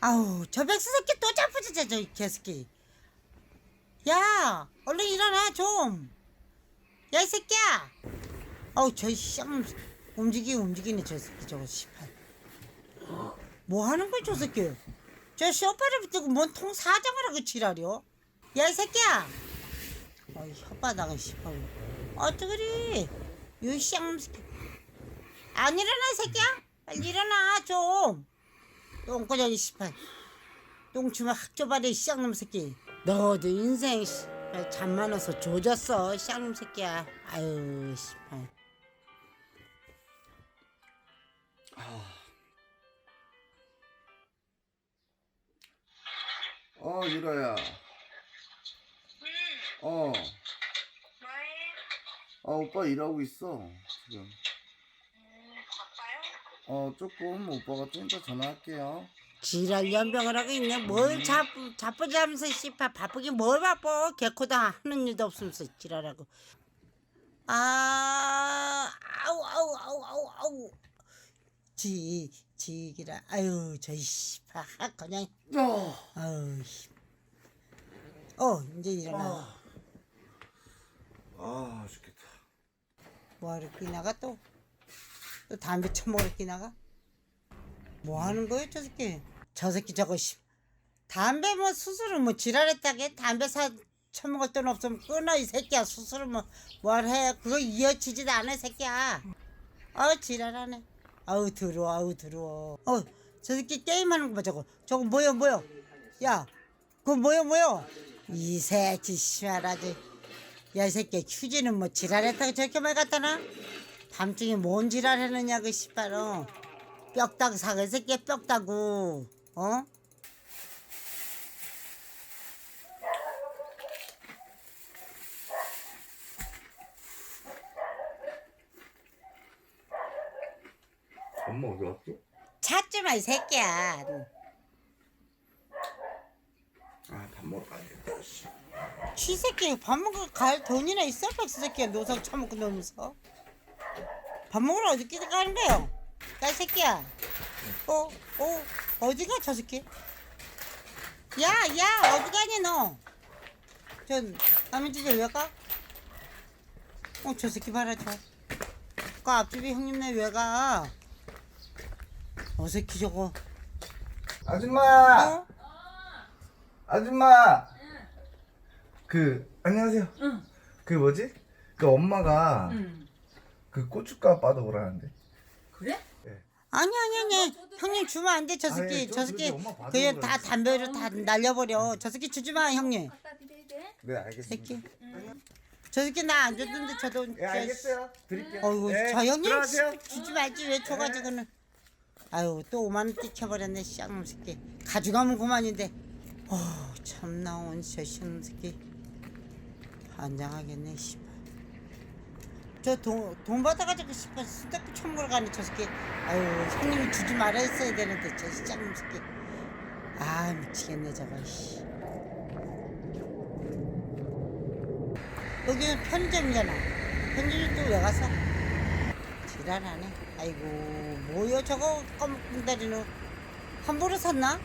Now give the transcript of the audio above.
아우 저 백수 새끼 또 잡으지 저, 저 개새끼. 야 얼른 일어나 좀야 이 새끼야. 아우 저쌍 움직이 움직이네 저 새끼 저거 씨발. 뭐 하는 거야 저 새끼? 저 쇼파를 붙들고 뭔통 사장을 하고 지랄이요? 야 이 새끼야. 어이 혓바닥은 씨발. 어쩌그리 요쌍 새끼. 안 일어나 이 새끼야? 빨리 일어나 좀 똥꼬장이 씨발. 똥주면 학교발에 쌍놈 새끼. 너도 인생 씨발 잠 많아서 조졌어 쌍놈 새끼야. 아유 씨발. 어 유라야. 어, 뭐해? 어 오빠 일하고 있어 지금? 어 조금 오빠가 좀 이따 전화할게요. 지랄 연병을 하고 있네. 뭘 자꾸 자쁘자 하면서 씨발 바쁘게 뭘 바빠. 개코다 하는 일도 없으면서 지랄하고. 아 아우 아우 아우 아우 아우. 지 지기라 아유 저 씨발 아, 그냥. 어. 아유 씨. 어 이제 일어나. 아 죽겠다. 뭐하러 끼나가 또? 또 담배 처먹으러 끼나가? 뭐 하는 거예요 저 새끼? 저 새끼 저거 씨. 담배 뭐 수술을 뭐 지랄했다게 담배 사 처먹을 돈 없으면 끊어 이 새끼야. 수술을 뭐 뭘 해? 그거 이어지지도 않아 이 새끼야. 아우 지랄하네. 아우 더러워 아우 더러워. 어 저 새끼 게임하는 거 봐 저거. 저거 뭐야 뭐야 야 그거 뭐야 뭐야 이 새끼 씨발하지 야, 이 새끼, 휴지는 뭐 지랄했다고 저렇게 말 갖다나? 밤중에 뭔 지랄 했느냐, 그 씨발어. 뼈다구 사가, 이 새끼 뼈다구. 어? 엄마 어디 갔지? 찾지 마, 이 새끼야. 아밥 먹으러 가야겠다 씨. 쥐 새끼, 밥 먹으러 갈 돈이나 있어? 백수 새끼야, 노상 처먹고 놀면서. 밥 먹으러 어디 끼리 가는 거요? 야, 이 새끼야. 어, 어, 어디가, 저 새끼? 야, 야, 어디 가니, 너? 저, 남의 집에 왜 가? 어, 저 새끼 봐라, 저. 그 앞집에 형님네 왜 가? 어새끼 저거. 아줌마 어? 아줌마 그 안녕하세요 응. 그 뭐지? 그 엄마가 응. 그 고춧가루 빠져오라는데. 그래? 아니 아니 아니. 형님 주면 안 돼 저 새끼. 좀저 새끼 엄마 받은 그냥. 다 담배로 다 날려버려. 저 새끼 주지 마 형님. 갖다 드려야 돼? 네 알겠습니다. 새끼. 저 새끼 나 안 줬는데 저도 예 알겠어요. 드릴게요. 어이구 예, 저 형님 들어가세요. 주지 말지 왜 줘가지고는. 아유 또 5만 원 뛰쳐버렸네 쌍놈 새끼. 가져가면 그만인데. 어 참나 온저 쌍놈 새끼. 반장하겠네 씨발 저돈 돈 받아가지고 씨발 수다꾸 처먹으러 가네 저 새끼. 아유 형님이 주지 말아 했어야 되는데 저 쌍놈 새끼. 아 미치겠네 저거 씨. 여기는 편의점이잖아. 편의점 또왜 가서? 지랄하네. 아이고 뭐여 저거 검은다리는 함부로 샀나?